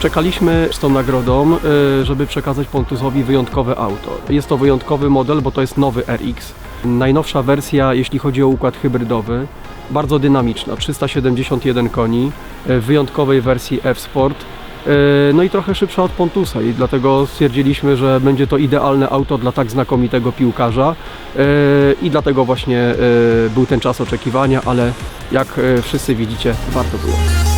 Czekaliśmy z tą nagrodą, e, żeby przekazać Pontusowi wyjątkowe auto. Jest to wyjątkowy model, bo to jest nowy RX. Najnowsza wersja, jeśli chodzi o układ hybrydowy. Bardzo dynamiczna, 371 koni, w wyjątkowej wersji F-Sport. E, no i trochę szybsza od Pontusa i dlatego stwierdziliśmy, że będzie to idealne auto dla tak znakomitego piłkarza i dlatego właśnie był ten czas oczekiwania, ale jak wszyscy widzicie, warto było.